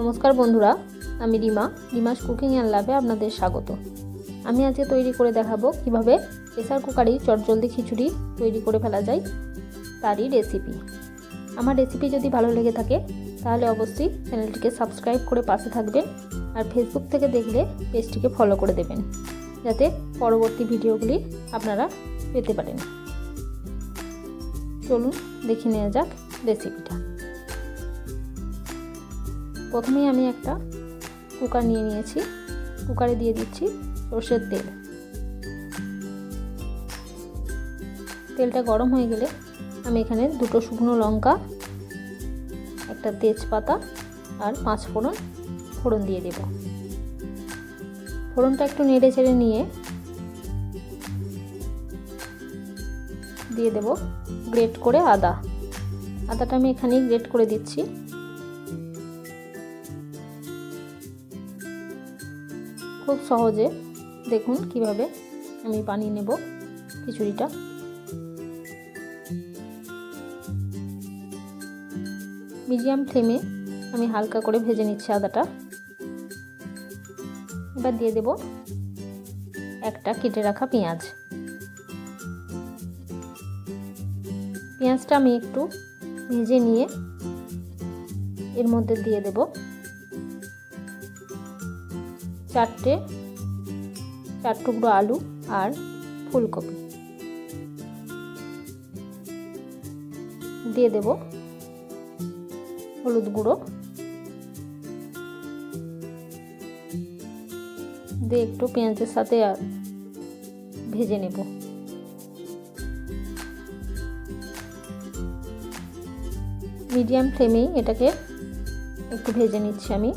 নমস্কার বন্ধুরা, আমি রিমা, রিমাস কুকিং অ্যান্ড লাভে আপনাদের স্বাগত। আমি আজকে তৈরি করে দেখাবো কীভাবে প্রেসার কুকারেই চটজলদি খিচুড়ি তৈরি করে ফেলা যায় তারই রেসিপি আমার রেসিপি যদি ভালো লেগে থাকে, তাহলে অবশ্যই চ্যানেলটিকে সাবস্ক্রাইব করে পাশে থাকবেন আর ফেসবুক থেকে দেখলে পেজটিকে ফলো করে দেবেন, যাতে পরবর্তী ভিডিওগুলি আপনারা পেতে পারেন। চলুন দেখে নেওয়া যাক রেসিপিটা প্রথমেই আমি একটা কুকার নিয়ে নিয়েছি। কুকারে দিয়ে দিচ্ছি সর্ষের তেল। তেলটা গরম হয়ে গেলে আমি এখানে দুটো শুকনো লঙ্কা, একটা তেজপাতা আর পাঁচ ফোড়ন ফোড়ন দিয়ে দেব। ফোড়নটা একটু নেড়ে চেড়ে নিয়ে দিয়ে দেব গ্রেট করে আদা। আদাটা আমি এখানেই গ্রেট করে দিচ্ছি। খুব সহজে দেখুন কীভাবে আমি বানিয়ে নেব খিচুড়িটা। মিডিয়াম ফ্লেমে আমি হালকা করে ভেজে নিচ্ছি আদাটা। এবার দিয়ে দেব একটা কেটে রাখা পেঁয়াজ। পেঁয়াজটা আমি একটু ভেজে নিয়ে এর মধ্যে দিয়ে দেব চারটে, চার টুকরো আলু আর ফুলকপি। দিয়ে দেব হলুদ গুঁড়ো। দিয়ে একটু পেঁয়াজের সাথে ভেজে নেব। মিডিয়াম ফ্লেমেই এটাকে একটু ভেজে নিচ্ছি আমি।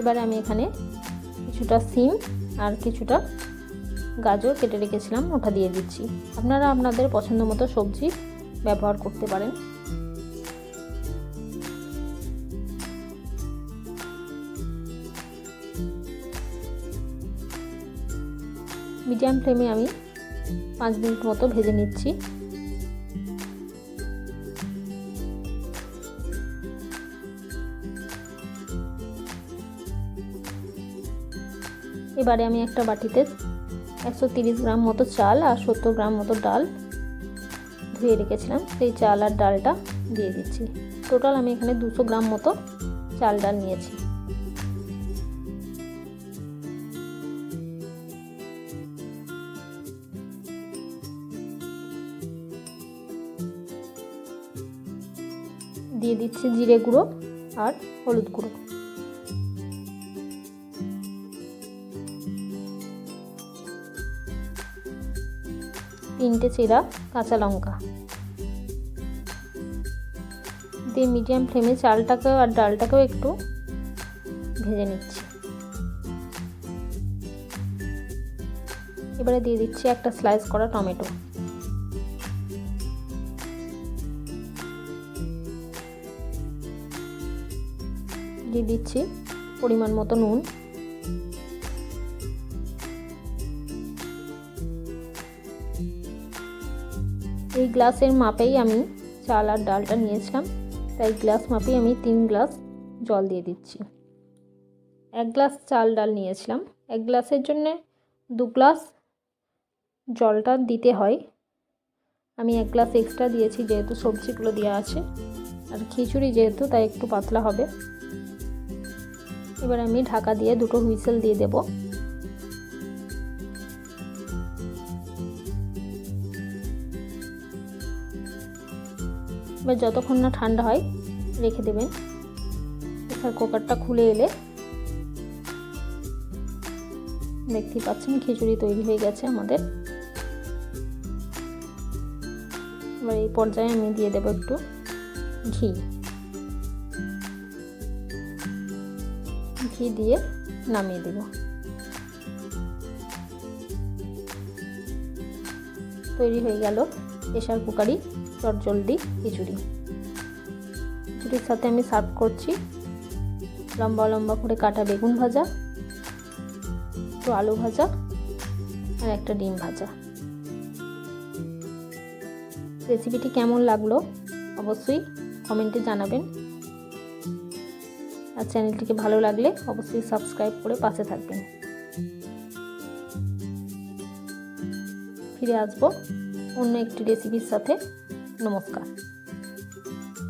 এবারে আমি এখানে কিছুটা সিম আর কিছুটা গাজর কেটে রেখেছিলাম, ওটা দিয়ে দিচ্ছি। আপনারা আপনাদের পছন্দ মতো সবজি ব্যবহার করতে পারেন। মিডিয়াম ফ্লেমে আমি পাঁচ মিনিট মতো ভেজে নিচ্ছি। এবারে আমি একটা বাটিতে একশো গ্রাম মতো চাল আর সত্তর গ্রাম মতো ডাল ধুয়ে রেখেছিলাম। সেই চাল আর ডালটা দিয়ে দিচ্ছি। টোটাল আমি এখানে দুশো গ্রাম মতো চাল ডাল নিয়েছি। দিয়ে দিচ্ছি জিরে গুঁড়ো আর হলুদ গুঁড়ো। তিনটে চেরা কাঁচা লঙ্কা। দিয়ে মিডিয়াম ফ্লেমে চালটাকেও আর ডালটাকেও একটু ভেজে নিচ্ছি। এবারে দিয়ে দিচ্ছি একটা স্লাইস করা টমেটো। দিয়ে দিচ্ছি পরিমাণ মতো নুন। এই গ্লাসের মাপেই আমি চাল আর ডালটা নিয়েছিলাম। তাই গ্লাস মাপেই আমি তিন গ্লাস জল দিয়ে দিচ্ছি। এক গ্লাস চাল ডাল নিয়েছিলাম। এক গ্লাসের জন্যে দু গ্লাস জলটা দিতে হয়। আমি এক গ্লাস এক্সট্রা দিয়েছি, যেহেতু সবজিগুলো দেওয়া আছে। আর খিচুড়ি যেহেতু, তাই একটু পাতলা হবে। এবার আমি ঢাকা দিয়ে দুটো হুইসেল দিয়ে দেবো। এবার যতক্ষণ না ঠান্ডা হয়, রেখে দেবেন। প্রেসার কুকারটা খুলে এলে দেখতেই পাচ্ছেন খিচুড়ি তৈরি হয়ে গেছে আমাদের। এবার এই পর্যায়ে আমি দিয়ে দেবো একটু ঘি। ঘি দিয়ে নামিয়ে দেব। তৈরি হয়ে গেল প্রেশার কুকারই। চটজলদি খিচুড়ি। খিচুড়ির সাথে আমি সার্ভ করছি লম্বা লম্বা করে কাটা বেগুন ভাজা, একটু আলু ভাজা আর একটা ডিম ভাজা। রেসিপিটি কেমন লাগল অবশ্যই কমেন্টে জানাবেন। আর চ্যানেলটিকে ভালো লাগলে অবশ্যই সাবস্ক্রাইব করে পাশে থাকবেন। ফিরে আসব অন্য একটি রেসিপির সাথে। নমস্কার।